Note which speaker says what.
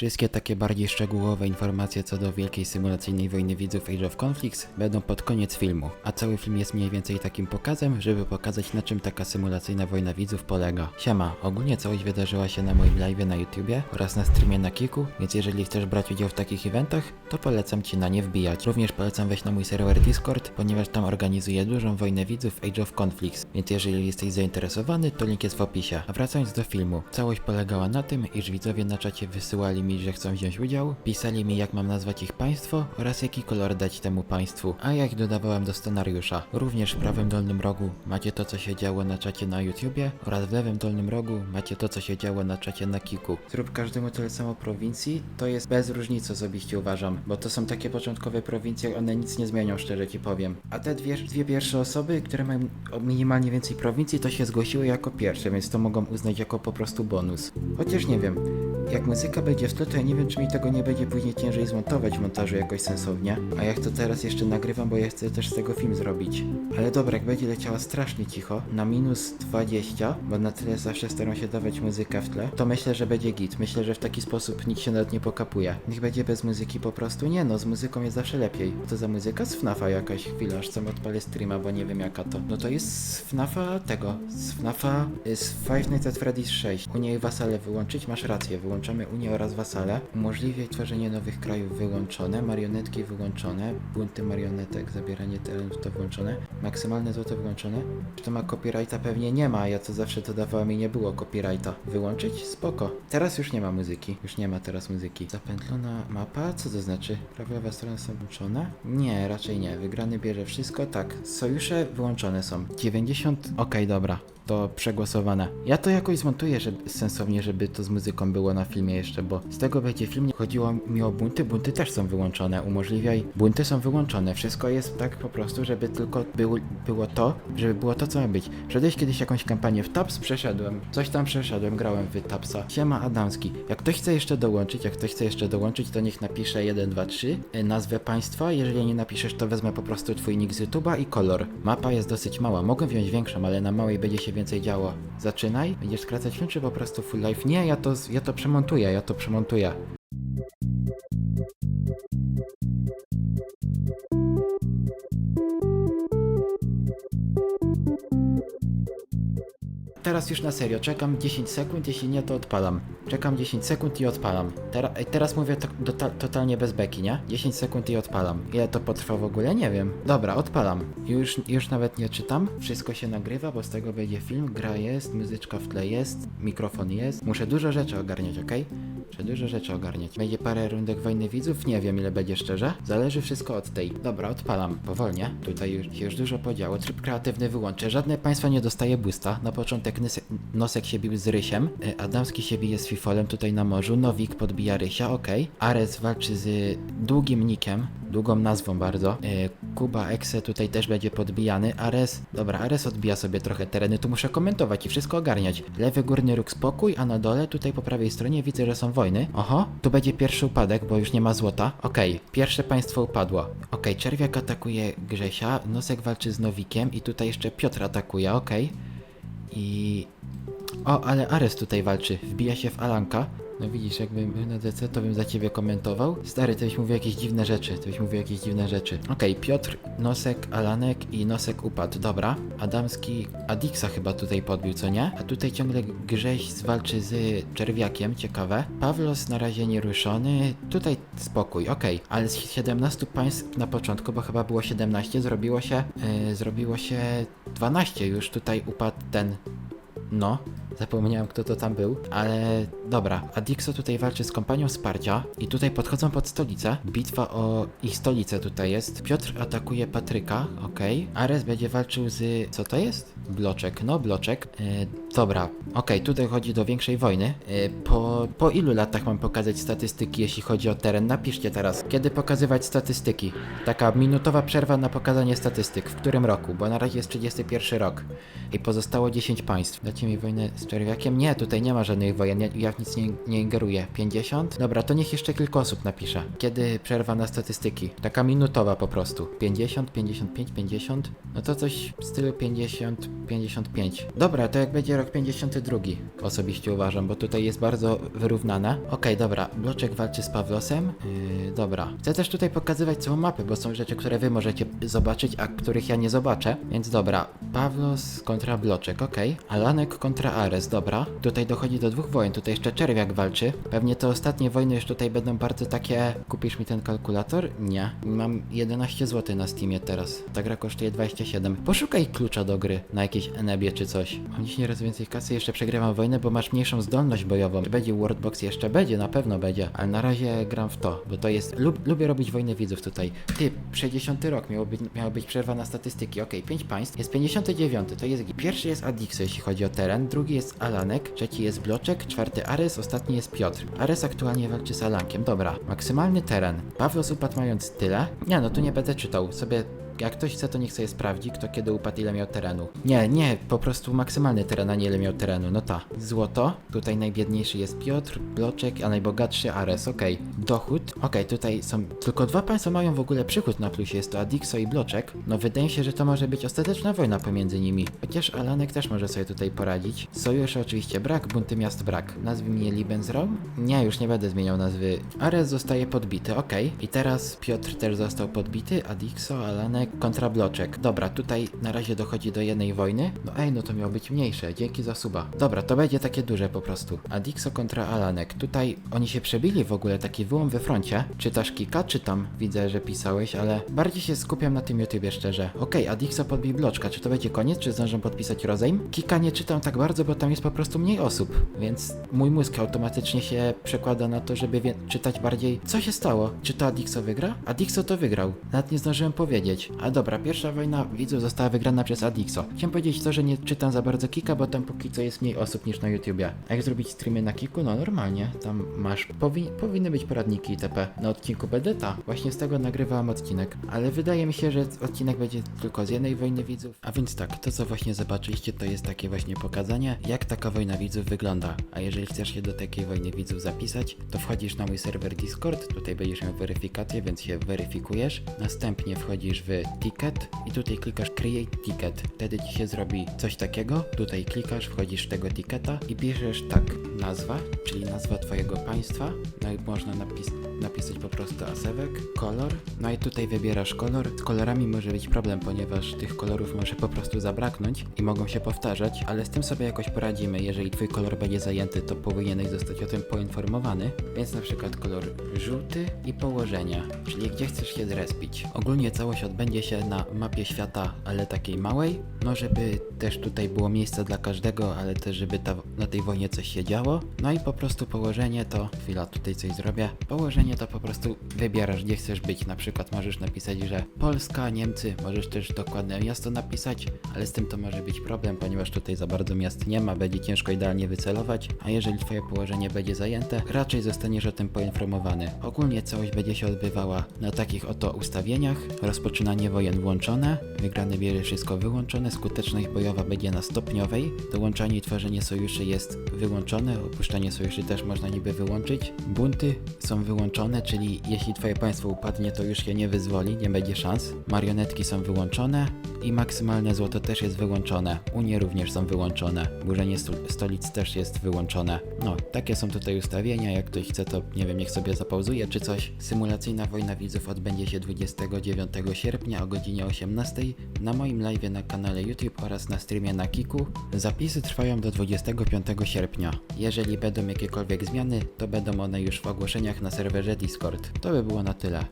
Speaker 1: Wszystkie takie bardziej szczegółowe informacje co do wielkiej symulacyjnej wojny widzów Age of Conflicts będą pod koniec filmu, a cały film jest mniej więcej takim pokazem, żeby pokazać na czym taka symulacyjna wojna widzów polega. Siema, ogólnie całość wydarzyła się na moim live na YouTubie oraz na streamie na Kiku, więc jeżeli chcesz brać udział w takich eventach, to polecam Ci na nie wbijać. Również polecam wejść na mój serwer Discord, ponieważ tam organizuję dużą wojnę widzów Age of Conflicts, więc jeżeli jesteś zainteresowany, to link jest w opisie. A wracając do filmu, całość polegała na tym, iż widzowie na czacie wysyłali mi, że chcą wziąć udział, pisali mi jak mam nazwać ich państwo oraz jaki kolor dać temu państwu, a ja ich dodawałem do scenariusza. Również w prawym dolnym rogu macie to co się działo na czacie na YouTubie oraz w lewym dolnym rogu macie to co się działo na czacie na Kiku. Zrób każdemu tyle samo prowincji, to jest bez różnicy osobiście uważam, bo to są takie początkowe prowincje, one nic nie zmienią szczerze ci powiem. A te dwie, dwie pierwsze osoby, które mają minimalnie więcej prowincji, to się zgłosiły jako pierwsze, więc to mogą uznać jako po prostu bonus. Chociaż nie wiem, jak muzyka będzie w tle, to ja nie wiem, czy mi tego nie będzie później ciężej zmontować w montażu jakoś sensownie. A jak to teraz jeszcze nagrywam, bo ja chcę też z tego film zrobić. Ale dobra, jak będzie leciała strasznie cicho, na minus 20, bo na tyle zawsze staram się dawać muzykę w tle, to myślę, że będzie git. Myślę, że w taki sposób nikt się nawet nie pokapuje. Niech będzie bez muzyki po prostu. Nie no, z muzyką jest zawsze lepiej. Co za muzyka? Z FNAFa jakaś chwila, aż sam odpalę streama, bo nie wiem jaka to. No to jest z FNAFa tego, z FNAFa, y, z Five Nights at Freddy's 6. Unię i wasale wyłączyć, masz rację, wyłączamy Unię oraz wasale. Umożliwia tworzenie nowych krajów wyłączone, marionetki wyłączone, bunty marionetek, zabieranie terenów to wyłączone, maksymalne złoto wyłączone. Czy to ma copyrighta? Pewnie nie ma, ja to zawsze to dawałem i nie było copyrighta. Wyłączyć? Spoko. Teraz już nie ma muzyki, już nie ma teraz muzyki. Zapętlona mapa? Co to znaczy? Prawa lewa są włączone? Nie, raczej nie. Wygrany bierze wszystko, tak. Sojusze wyłączone są. 90? Okej, dobra to przegłosowane. Ja to jakoś zmontuję żeby, sensownie, żeby to z muzyką było na filmie jeszcze, bo z tego będzie film. Nie chodziło mi o bunty, bunty też są wyłączone. Umożliwiaj, bunty są wyłączone. Wszystko jest tak po prostu, żeby tylko był, było to, żeby było to, co ma być. Przeszedłeś kiedyś jakąś kampanię w TAPS? Przeszedłem. Coś tam przeszedłem, grałem w TAPSa. Siema Adamski. Jak ktoś chce jeszcze dołączyć, jak ktoś chce jeszcze dołączyć, to niech napisze 1, 2, 3, y, nazwę państwa. Jeżeli nie napiszesz, to wezmę po prostu twój nick z YouTube'a i kolor. Mapa jest dosyć mała. Mogę wziąć większą, ale na małej będzie się więcej działo. Zaczynaj. Będziesz skracać film, czy po prostu full life? Nie, ja to, ja to przemontuję, ja to przemontuję. Teraz już na serio, czekam 10 sekund, jeśli nie to odpalam. Czekam 10 sekund i odpalam. Teraz mówię to, dota, totalnie bez beki, nie? 10 sekund i odpalam. Ile to potrwa w ogóle? Nie wiem. Dobra, odpalam. Już, już nawet nie czytam. Wszystko się nagrywa, bo z tego będzie film. Gra jest, muzyczka w tle jest, mikrofon jest. Muszę dużo rzeczy ogarniać, ok? Muszę dużo rzeczy ogarniać. Będzie parę rundek wojny widzów? Nie wiem ile będzie szczerze. Zależy wszystko od tej. Dobra, odpalam. Powolnie. Tutaj już już dużo podziało. Tryb kreatywny wyłączę. Żadne państwa nie dostaje boosta. Na początek nosek się bił z Rysiem. E, Adamski się bije z Fifolem tutaj na morzu. Nowik podbija Rysia, ok. Ares walczy z długim nikiem. Długą nazwą bardzo. Kuba Exe tutaj też będzie podbijany. Ares, dobra, Ares odbija sobie trochę tereny. Tu muszę komentować i wszystko ogarniać. Lewy górny róg spokój, a na dole tutaj po prawej stronie widzę, że są wojny. Oho, tu będzie pierwszy upadek, bo już nie ma złota. Okej, pierwsze państwo upadło. Okej, Czerwiak atakuje Grzesia, Nosek walczy z Nowikiem i tutaj jeszcze Piotr atakuje, okej. I... O, ale Ares tutaj walczy. Wbija się w Alanka. No widzisz, jakbym na DC, to bym za ciebie komentował. Stary, to byś mówił jakieś dziwne rzeczy. To byś mówił jakieś dziwne rzeczy. Okej, Piotr, Nosek, Alanek i Nosek upadł. Dobra. Adamski, Adixa chyba tutaj podbił, co nie? A tutaj ciągle Grześ zwalczy z Czerwiakiem, ciekawe. Pawlos na razie nieruszony. Tutaj spokój, okej. Ale z 17 państw na początku, bo chyba było 17, zrobiło się, yy, zrobiło się 12 już. Tutaj upadł ten no, zapomniałem kto to tam był, ale dobra. Adixo tutaj walczy z kompanią wsparcia i tutaj podchodzą pod stolicę. Bitwa o ich stolicę tutaj jest. Piotr atakuje Patryka, okej. Ares będzie walczył z... co to jest? Bloczek, no bloczek. E, dobra, okej, tutaj chodzi do większej wojny. E, po, po ilu latach mam pokazać statystyki, jeśli chodzi o teren? Napiszcie teraz, kiedy pokazywać statystyki. Taka minutowa przerwa na pokazanie statystyk. W którym roku? Bo na razie jest 31 rok i pozostało 10 państw. Dacie mi wojnę z czerwiakiem? Nie, tutaj nie ma żadnych wojen, ja, ja w nic nie, nie ingeruję. 50? Dobra, to niech jeszcze kilka osób napisze. Kiedy przerwa na statystyki? Taka minutowa po prostu. 50, 55, 50? No to coś w stylu 50, 55. Dobra, to jak będzie rok rok 52 osobiście uważam, bo tutaj jest bardzo wyrównane. Okej, dobra, Bloczek walczy z Pawlosem. Yy, dobra. Chcę też tutaj pokazywać całą mapę, bo są rzeczy, które wy możecie zobaczyć, a których ja nie zobaczę. Więc dobra, Pawlos kontra Bloczek, okej. Alanek kontra Ares, dobra. Tutaj dochodzi do dwóch wojen, tutaj jeszcze Czerwiak walczy. Pewnie te ostatnie wojny już tutaj będą bardzo takie... Kupisz mi ten kalkulator? Nie. Mam 11 zł na Steamie teraz. Ta gra kosztuje 27. Poszukaj klucza do gry na jakieś Enebie czy coś. Mam dziś nieraz więcej kasy, jeszcze przegrywam wojnę, bo masz mniejszą zdolność bojową. Będzie Worldbox jeszcze? Będzie, na pewno będzie. Ale na razie gram w to, bo to jest... Lub, lubię robić wojnę widzów tutaj. Ty, 60 rok, miało być, miała być przerwa na statystyki. Okej, 5 państw. Jest 59, to jest... Pierwszy jest Adixo, jeśli chodzi o teren. Drugi jest Alanek. Trzeci jest Bloczek. Czwarty Ares. Ostatni jest Piotr. Ares aktualnie walczy z Alankiem. Dobra. Maksymalny teren. Pawlos upadł mając tyle. Nie, no tu nie będę czytał. Sobie jak ktoś chce, to niech sobie sprawdzi, kto kiedy upadł, ile miał terenu. Nie, nie, po prostu maksymalny teren, a nie ile miał terenu. No ta. Złoto. Tutaj najbiedniejszy jest Piotr, Bloczek, a najbogatszy Ares. Okej. Dochód. Okej, tutaj są tylko dwa państwa mają w ogóle przychód na plusie. Jest to Adixo i Bloczek. No wydaje się, że to może być ostateczna wojna pomiędzy nimi. Chociaż Alanek też może sobie tutaj poradzić. Sojusze oczywiście brak, bunty miast brak. Nazwy mnie Lebensraum? Nie, już nie będę zmieniał nazwy. Ares zostaje podbity, okej. I teraz Piotr też został podbity. Adixo, Alanek kontra Bloczek. Dobra, tutaj na razie dochodzi do jednej wojny. No ej, no to miało być mniejsze. Dzięki za suba. Dobra, to będzie takie duże po prostu. Adixo kontra Alanek. Tutaj oni się przebili w ogóle, taki wyłom we froncie. Czytasz Kika? Czytam. Widzę, że pisałeś, ale bardziej się skupiam na tym YouTubie szczerze. Okej, Adixo podbij Bloczka. Czy to będzie koniec? Czy zdążę podpisać rozejm? Kika nie czytam tak bardzo, bo tam jest po prostu mniej osób. Więc mój mózg automatycznie się przekłada na to, żeby czytać bardziej. Co się stało? Czy to Adixo wygra? Adixo to wygrał. Nawet nie zdążyłem powiedzieć. A dobra, pierwsza wojna widzów została wygrana przez Adixo. Chciałem powiedzieć to, że nie czytam za bardzo Kika, bo tam póki co jest mniej osób niż na YouTubie. A jak zrobić streamy na Kiku? No normalnie. Tam masz. Powi powinny być poradniki itp. Na odcinku Bedeta. Właśnie z tego nagrywałam odcinek. Ale wydaje mi się, że odcinek będzie tylko z jednej wojny widzów. A więc tak, to co właśnie zobaczyliście, to jest takie właśnie pokazanie, jak taka wojna widzów wygląda. A jeżeli chcesz się do takiej wojny widzów zapisać, to wchodzisz na mój serwer Discord. Tutaj będziesz miał weryfikację, więc się weryfikujesz. Następnie wchodzisz w ticket i tutaj klikasz create ticket. Wtedy ci się zrobi coś takiego. Tutaj klikasz, wchodzisz tego ticketa i piszesz tak, nazwa, czyli nazwa twojego państwa. No i można napis napisać po prostu asewek, kolor. No i tutaj wybierasz kolor. Z kolorami może być problem, ponieważ tych kolorów może po prostu zabraknąć i mogą się powtarzać, ale z tym sobie jakoś poradzimy. Jeżeli twój kolor będzie zajęty, to powinieneś zostać o tym poinformowany. Więc na przykład kolor żółty i położenie, czyli gdzie chcesz się zrespić. Ogólnie całość odbędzie się na mapie świata, ale takiej małej. No żeby też tutaj było miejsce dla każdego, ale też żeby ta, na tej wojnie coś się działo. No i po prostu położenie to, chwila tutaj coś zrobię. Położenie to po prostu wybierasz gdzie chcesz być. Na przykład możesz napisać, że Polska, Niemcy, możesz też dokładne miasto napisać, ale z tym to może być problem, ponieważ tutaj za bardzo miast nie ma, będzie ciężko idealnie wycelować, a jeżeli twoje położenie będzie zajęte, raczej zostaniesz o tym poinformowany. Ogólnie całość będzie się odbywała na takich oto ustawieniach. Rozpoczynanie wojen włączone, wygrane bierze wszystko wyłączone, skuteczność bojowa będzie na stopniowej, dołączanie i tworzenie sojuszy jest wyłączone, opuszczanie sojuszy też można niby wyłączyć. Bunty są wyłączone, czyli jeśli twoje państwo upadnie, to już się nie wyzwoli, nie będzie szans. Marionetki są wyłączone i maksymalne złoto też jest wyłączone. Unie również są wyłączone. Burzenie sto stolic też jest wyłączone. No, takie są tutaj ustawienia. Jak ktoś chce, to nie wiem, niech sobie zapauzuje czy coś. Symulacyjna wojna widzów odbędzie się 29 sierpnia o godzinie 18 na moim live na kanale YouTube oraz na streamie na Kiku. Zapisy trwają do 25 sierpnia. Jeżeli będą jakiekolwiek zmiany, to będą one już w ogłoszeniach na serwerze Discord. To by było na tyle.